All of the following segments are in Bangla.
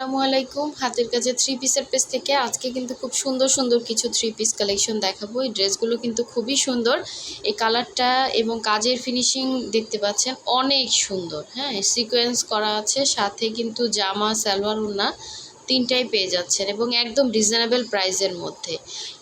আসসালামু হাতের কাছে থ্রি পিসের পেস থেকে আজকে কিন্তু খুব সুন্দর সুন্দর কিছু থ্রি পিস কালেকশন দেখাবো। এই ড্রেসগুলো কিন্তু খুবই সুন্দর। এই কালারটা এবং কাজের ফিনিশিং দেখতে পাচ্ছেন, অনেক সুন্দর। হ্যাঁ সিকোয়েন্স করা আছে, সাথে কিন্তু জামা, সালোয়ার, ওড়না। তিনটাই পেয়ে যাচ্ছেন এবং একদম রিজনেবল প্রাইসের মধ্যে।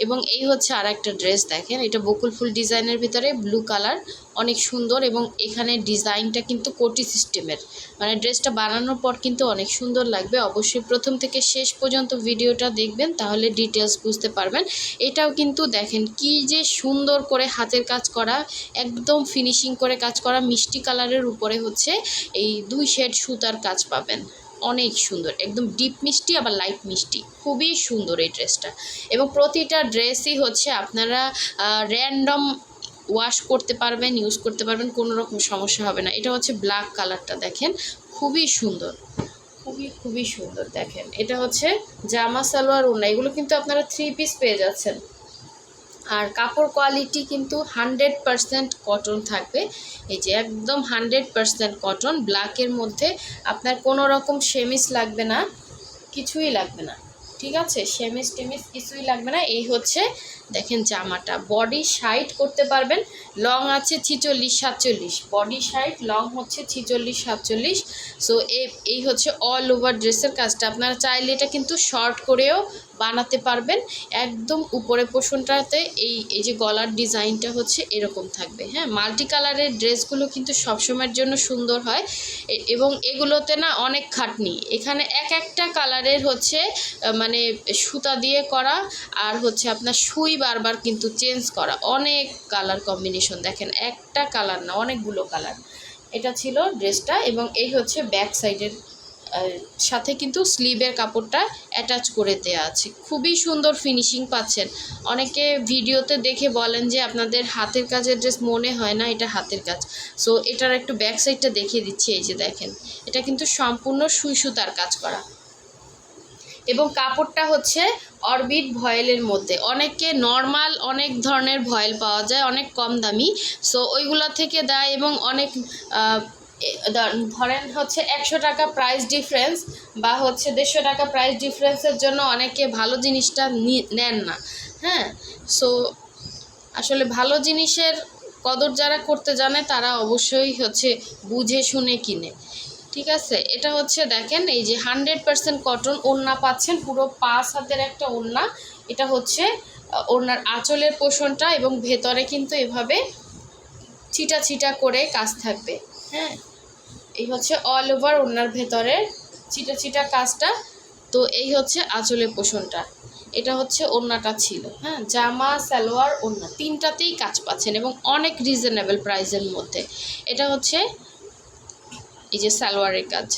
এবং এই হচ্ছে আর একটা ড্রেস দেখেন, এটা বকুল ফুল ডিজাইনের ভিতরে ব্লু কালার অনেক সুন্দর এবং এখানে ডিজাইনটা কিন্তু কোটি সিস্টেমের মানে ড্রেসটা বানানোর পর কিন্তু অনেক সুন্দর লাগবে। অবশ্যই প্রথম থেকে শেষ পর্যন্ত ভিডিওটা দেখবেন, তাহলে ডিটেলস বুঝতে পারবেন। এটাও কিন্তু দেখেন কি যে সুন্দর করে হাতের কাজ করা, একদম ফিনিশিং করে কাজ করা, মিষ্টি কালারের উপরে হচ্ছে এই দুই শেড সুতার কাজ পাবেন। অনেক সুন্দর, একদম ডিপ মিষ্টি আবার লাইট মিষ্টি। খুবই সুন্দর এই ড্রেসটা এবং প্রতিটা ড্রেসই হচ্ছে আপনারা র্যান্ডম ওয়াশ করতে পারবেন ইউজ করতে পারবেন, কোনো রকম সমস্যা হবে না। এটা হচ্ছে ব্ল্যাক কালারটা দেখেন, খুবই সুন্দর। খুবই খুবই সুন্দর দেখেন। এটা হচ্ছে জামা সালোয়ার ওনা এগুলো কিন্তু আপনারা থ্রি পিস পেয়ে যাচ্ছেন। আর কাপড় কোয়ালিটি কিন্তু হান্ড্রেড পারসেন্ট কটন থাকবে। এই যে একদম হান্ড্রেড পারসেন্ট কটন ব্ল্যাকের মধ্যে আপনার কোনো রকম সেমিস লাগবে না, কিছুই লাগবে না। ঠিক আছে? সেমিস টেমিস কিছুই লাগবে না। এই হচ্ছে দেখেন জামাটা। বডি সাইড করতে পারবেন লং আছে ছিচল্লিশ সাতচল্লিশ। বডি সাইড লং হচ্ছে ছিচল্লিশ সাতচল্লিশ। সো এই হচ্ছে অল ওভার ড্রেসের কাজটা। আপনারা চাইলে এটা কিন্তু শর্ট করেও বানাতে পারবেন। একদম উপরে পোষণটাতে এই এই যে গলার ডিজাইনটা হচ্ছে এরকম থাকবে। হ্যাঁ মাল্টি কালারের ড্রেসগুলো কিন্তু সবসময়ের জন্য সুন্দর হয়। এবং এগুলোতে না অনেক খাটনি। এখানে এক একটা কালারের হচ্ছে মানে সুতা দিয়ে করা আর হচ্ছে আপনার সুই বারবার কিন্তু চেঞ্জ করা। অনেক কালার কম্বিনেশন দেখেন, একটা কালার না, অনেকগুলো কালার। এটা ছিল ড্রেসটা এবং এই হচ্ছে ব্যাক সাইডের সাথে কিন্তু স্লিভের কাপড়টা অ্যাটাচ করে দেওয়া আছে। খুবই সুন্দর ফিনিশিং পাচ্ছেন। অনেকে ভিডিওতে দেখে বলেন যে আপনাদের হাতের কাজের ড্রেস মনে হয় না, এটা হাতের কাজ। সো এটার একটু ব্যাক সাইডটা দেখিয়ে দিচ্ছি, এই যে দেখেন। এটা কিন্তু সম্পূর্ণ সুই সুতার কাজ করা। এবং কাপড়টা হচ্ছে অরবিট ভয়েলের মধ্যে। অনেকে নর্মাল অনেক ধরনের ভয়েল পাওয়া যায়, অনেক কম দামি। সো ওইগুলো থেকে দেয় এবং অনেক ধরেন হচ্ছে একশো টাকা প্রাইস ডিফারেন্স বা হচ্ছে দেড়শো টাকা প্রাইস ডিফারেন্সের জন্য অনেকে ভালো জিনিসটা নেন না হ্যাঁ? সো আসলে ভালো জিনিসের কদর যারা করতে জানে, তারা অবশ্যই হচ্ছে বুঝে, শুনে, কিনে। ঠিক আছে? এটা হচ্ছে দেখেন, এই যে হান্ড্রেড পার্সেন্ট কটন ওড়না পাচ্ছেন, পুরো পাঁচ হাতের একটা ওড়না। এটা হচ্ছে ওড়নার আঁচলের পোষণটা এবং ভেতরে কিন্তু এভাবে ছিটা ছিটা করে কাজ থাকবে হ্যাঁ? এই হচ্ছে অল ওভার ওড়নার ভেতরে ছিটা ছিটা কাজটা। তো এই হচ্ছে আঁচলের পোষণটা। এটা হচ্ছে ওড়নাটা ছিল হ্যাঁ? জামা, সালোয়ার, ওড়না, তিনটাতেই কাজ পাচ্ছেন এবং অনেক রিজনেবল প্রাইসের মধ্যে। এটা হচ্ছে এই যে সালোয়ারের কাজ।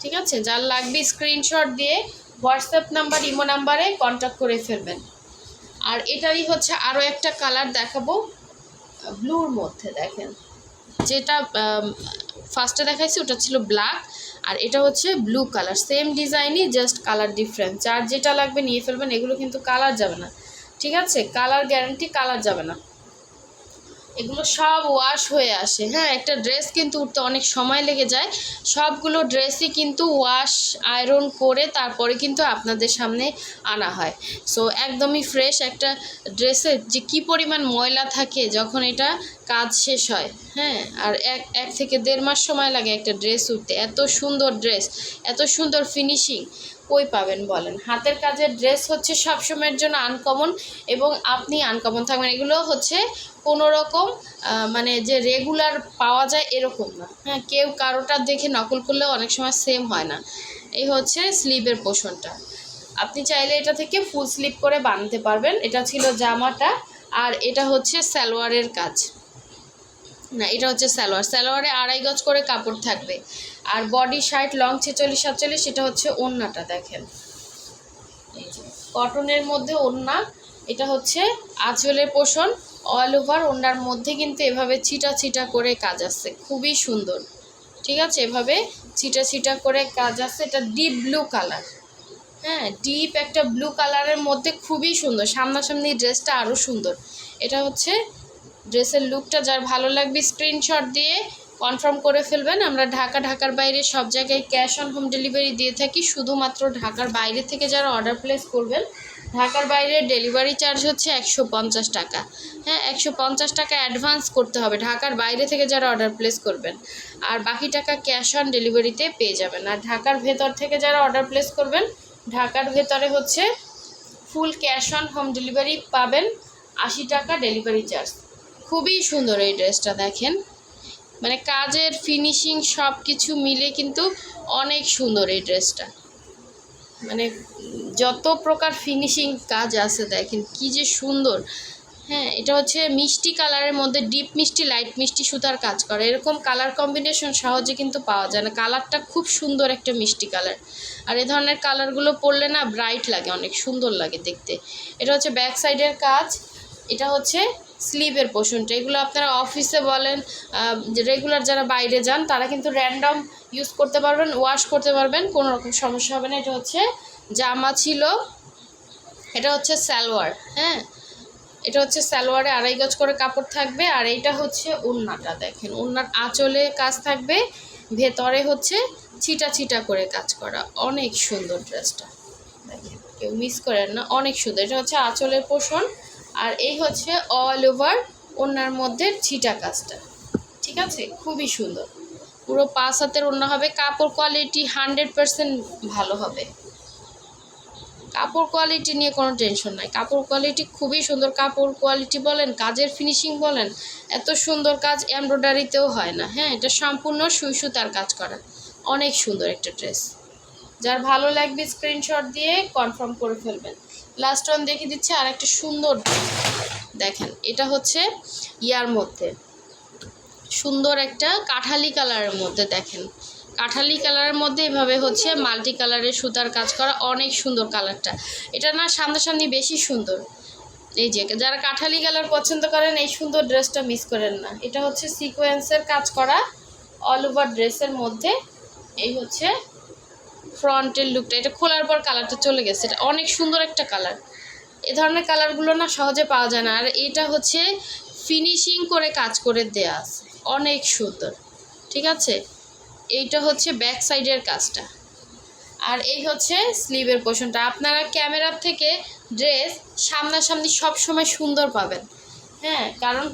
ঠিক আছে? যার লাগবে স্ক্রিনশট দিয়ে হোয়াটসঅ্যাপ নাম্বার ইমো নাম্বারে কন্ট্যাক্ট করে ফেলবেন। আর এটারই হচ্ছে আরও একটা কালার দেখাবো ব্লুর মধ্যে, দেখেন। যেটা ফার্স্টে দেখাইছি ওটা ছিল ব্ল্যাক আর এটা হচ্ছে ব্লু কালার সেম ডিজাইনই জাস্ট কালার ডিফারেন্স যার যেটা লাগবে নিয়ে ফেলবেন, এগুলো কিন্তু কালার যাবে না। ঠিক আছে? কালার গ্যারান্টি কালার যাবে না। এগুলো সব ওয়াশ হয়ে আসে। হ্যাঁ একটা ড্রেস কিন্তু উঠতে অনেক সময় লেগে যায়। সবগুলো ড্রেসই কিন্তু ওয়াশ আয়রন করে তারপরে কিন্তু আপনাদের সামনে আনা হয়। সো একদমই ফ্রেশ একটা ড্রেসের যে কী পরিমাণ ময়লা থাকে যখন এটা কাজ শেষ হয় হ্যাঁ আর এক এক থেকে দেড় মাস সময় লাগে একটা ড্রেস উঠতে। এত সুন্দর ড্রেস এত সুন্দর ফিনিশিং কই পাবেন বলেন? হাতের কাজের ড্রেস হচ্ছে সবসময়ের জন্য আনকমন এবং আপনি আনকমন থাকবেন। এগুলো হচ্ছে কোনো রকম মানে যে রেগুলার পাওয়া যায় এরকম না। হ্যাঁ কেউ কারোটা দেখে নকল করলেও অনেক সময় সেম হয় না। এই হচ্ছে স্লিভের পোষণটা। আপনি চাইলে এটা থেকে ফুল স্লিভ করে বানাতে পারবেন। এটা ছিল জামাটা আর এটা হচ্ছে সালোয়ারের কাজ। না, এটা হচ্ছে সালোয়ার। সালোয়ারে আড়াই গজ করে কাপড় থাকবে। আর বডি শার্ট লং ছেচল্লিশ, সাতচল্লিশ, এটা হচ্ছে ওড়নাটা দেখেন। কটনের মধ্যে ওড়না এটা হচ্ছে আঁচলের পোষণ। অল ওভার ওনার মধ্যে কিন্তু এভাবে ছিটা ছিটা করে কাজ আসছে খুবই সুন্দর। ঠিক আছে? এভাবে ছিটা ছিটা করে কাজ আসছে এটা ডিপ ব্লু কালার হ্যাঁ ডিপ একটা ব্লু কালারের মধ্যে খুবই সুন্দর। সামনাসামনি ড্রেসটা আরও সুন্দর। এটা হচ্ছে ড্রেসের লুকটা যার ভালো লাগবে স্ক্রিনশট দিয়ে কনফার্ম করে ফেলবেন। আমরা ঢাকা, ঢাকার বাইরে সব জায়গায় ক্যাশ অন হোম ডেলিভারি দিয়ে থাকি। শুধুমাত্র ঢাকার বাইরে থেকে যারা অর্ডার প্লেস করবেন ঢাকার বাইরে ডেলিভারি চার্জ হচ্ছে একশো পঞ্চাশ টাকা। হ্যাঁ একশো পঞ্চাশ টাকা অ্যাডভান্স করতে হবে। ঢাকার বাইরে থেকে যারা অর্ডার প্লেস করবেন, আর বাকি টাকা ক্যাশ অন ডেলিভারিতে পেয়ে যাবেন। আর ঢাকার ভেতর থেকে যারা অর্ডার প্লেস করবেন, ঢাকার ভেতরে হচ্ছে full cash on home delivery পাবেন আশি টাকা ডেলিভারি চার্জ খুবই সুন্দর এই ড্রেসটা, দেখেন। মানে কাজের ফিনিশিং সব কিছু মিলে কিন্তু অনেক সুন্দর এই ড্রেসটা। মানে যত প্রকার ফিনিশিং কাজ আছে দেখেন, কি যে সুন্দর। হ্যাঁ এটা হচ্ছে মিষ্টি কালারের মধ্যে ডিপ মিষ্টি লাইট মিষ্টি সুতার কাজ করে। এরকম কালার কম্বিনেশন সহজে কিন্তু পাওয়া যায় না। কালারটা খুব সুন্দর একটা মিষ্টি কালার। আর এ ধরনের কালারগুলো পরলে না ব্রাইট লাগে, অনেক সুন্দর লাগে দেখতে। এটা হচ্ছে ব্যাক সাইডের কাজ। এটা হচ্ছে স্লিভের পোষণটা। এগুলো আপনারা অফিসে বলেন রেগুলার যারা বাইরে যান, তারা কিন্তু র্যান্ডম ইউজ করতে পারবেন ওয়াশ করতে পারবেন, কোনো রকম সমস্যা হবে না। এটা হচ্ছে জামা ছিল, এটা হচ্ছে সালোয়ার হ্যাঁ? এটা হচ্ছে সালোয়ারে আড়াই গজ করে কাপড় থাকবে আর এইটা হচ্ছে উন্নাটা, দেখেন। উন্নার আঁচলে কাজ থাকবে, ভেতরে হচ্ছে ছিটা ছিটা করে কাজ করা। অনেক সুন্দর ড্রেসটা, দেখেন। কেউ মিস করেন না, অনেক সুন্দর। এটা হচ্ছে আঁচলের পোষণ আর এই হচ্ছে অল ওভার ওনার মধ্যে ছিটা কাজটা, ঠিক আছে? খুবই সুন্দর। পুরো পাঁচ হাতের ওড়না হবে, কাপড় কোয়ালিটি হান্ড্রেড পার্সেন্ট ভালো হবে। কাপড় কোয়ালিটি নিয়ে কোনো টেনশন নাই। কাপড় কোয়ালিটি খুবই সুন্দর। কাপড় কোয়ালিটি বলেন, কাজের ফিনিশিং বলেন, এত সুন্দর কাজ এমব্রয়ডারিতেও হয় না। হ্যাঁ এটা সম্পূর্ণ সুই সুতার কাজ করা। অনেক সুন্দর একটা ড্রেস যার ভালো লাগবে স্ক্রিনশট দিয়ে কনফার্ম করে ফেলবেন। লাস্ট ওয়ান দেখে দিচ্ছে আর একটা সুন্দর। দেখেন, এটা হচ্ছে ইয়ার মধ্যে। সুন্দর একটা কাঠালি কালারের মধ্যে দেখেন। কাঠালি কালারের মধ্যে এভাবে হচ্ছে মাল্টি কালারের সুতার কাজ করা অনেক সুন্দর কালারটা। এটা না সামনাসামনি বেশি সুন্দর। এই যে, যারা কাঁঠালি কালার পছন্দ করেন, এই সুন্দর ড্রেসটা মিস করেন না। এটা হচ্ছে সিকোয়েন্সের কাজ করা অল ওভার ড্রেসের মধ্যে। এই হচ্ছে ফ্রন্টের লুকটা এটা খোলার পর কালারটা চলে গেছে। এটা অনেক সুন্দর একটা কালার। এ ধরনের কালারগুলো না সহজে পাওয়া যায় না। আর এটা হচ্ছে ফিনিশিং করে কাজ করে দেয়া আছে। অনেক সুন্দর। ঠিক আছে? এইটা হচ্ছে ব্যাক সাইডের কাজটা। আর এই হচ্ছে স্লিভের পোর্শনটা আপনারা ক্যামেরার থেকে ড্রেস সামনাসামনি সবসময় সুন্দর পাবেন। হ্যাঁ কারণ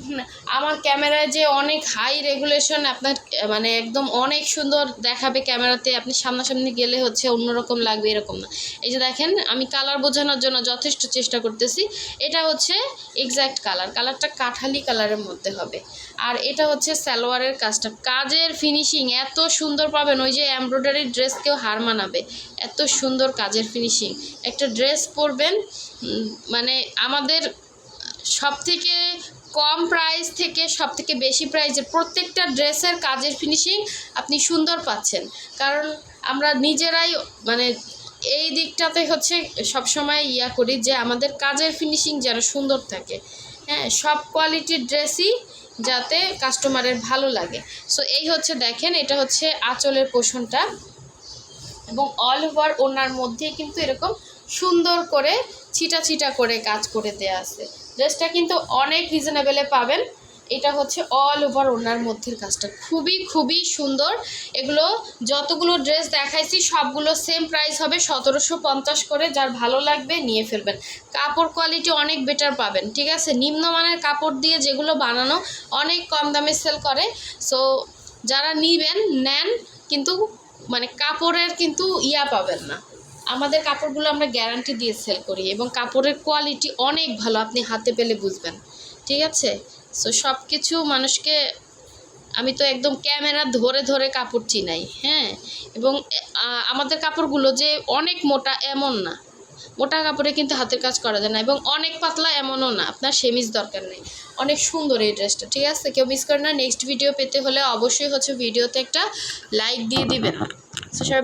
আমার ক্যামেরায় যে অনেক হাই রেগুলেশন আপনার মানে একদম অনেক সুন্দর দেখাবে ক্যামেরাতে, আপনি সামনাসামনি গেলে হচ্ছে অন্যরকম লাগবে, এরকম না। এই যে দেখেন, আমি কালার বোঝানোর জন্য যথেষ্ট চেষ্টা করতেছি। এটা হচ্ছে এক্স্যাক্ট কালার কালারটা কাঠালি কালারের মধ্যে হবে। আর এটা হচ্ছে সালোয়ারের কাজটা। কাজের ফিনিশিং এত সুন্দর পাবেন, ওই যে এমব্রয়ডারি ড্রেস কেউ হার মানাবে। এত সুন্দর কাজের ফিনিশিং একটা ড্রেস পরবেন মানে আমাদের সব থেকে কম প্রাইস থেকে সব থেকে বেশি প্রাইসের প্রত্যেকটা ড্রেসের কাজের ফিনিশিং আপনি সুন্দর পাচ্ছেন। কারণ আমরা নিজেরাই মানে এই দিকটাতে হচ্ছে সবসময় ইয়া করি যে আমাদের কাজের ফিনিশিং যেন সুন্দর থাকে। হ্যাঁ সব কোয়ালিটির ড্রেসই যাতে কাস্টমারের ভালো লাগে। সো এই হচ্ছে দেখেন, এটা হচ্ছে আঁচলের পোষণটা। এবং অল ওভার ওনার মধ্যে কিন্তু এরকম সুন্দর করে ছিটা ছিটা করে কাজ করে দেয়া আছে। ড্রেসটা কিন্তু অনেক রিজনেবেলে পাবেন। এটা হচ্ছে অল ওভার ওনার মধ্যের কাজটা। খুবই খুবই সুন্দর। এগুলো যতগুলো ড্রেস দেখাইছি, সবগুলো সেম প্রাইস হবে সতেরোশো পঞ্চাশ করে। যার ভালো লাগবে নিয়ে ফেলবেন। কাপড় কোয়ালিটি অনেক বেটার পাবেন, ঠিক আছে? নিম্নমানের কাপড় দিয়ে যেগুলো বানানো অনেক কম দামে সেল করে। সো যারা নিবেন, নেন, কিন্তু মানে কাপড়ের কিন্তু ইয়া পাবেন না। আমাদের কাপড়গুলো আমরা গ্যারান্টি দিয়ে সেল করি এবং কাপড়ের কোয়ালিটি অনেক ভালো, আপনি হাতে পেলে বুঝবেন। ঠিক আছে? সো সব কিছু মানুষকে, আমি তো একদম ক্যামেরা ধরে ধরে কাপড় চিনাই হ্যাঁ? এবং আমাদের কাপড়গুলো যে অনেক মোটা এমন না। মোটা কাপড়ে কিন্তু হাতের কাজ করা যায় না এবং অনেক পাতলা এমনও না, আপনার সেমিজ দরকার নেই। অনেক সুন্দর এই ড্রেসটা, ঠিক আছে? কেউ মিস করে না নেক্সট ভিডিও পেতে হলে অবশ্যই হচ্ছে ভিডিওতে একটা লাইক দিয়ে দিবেন। সবাই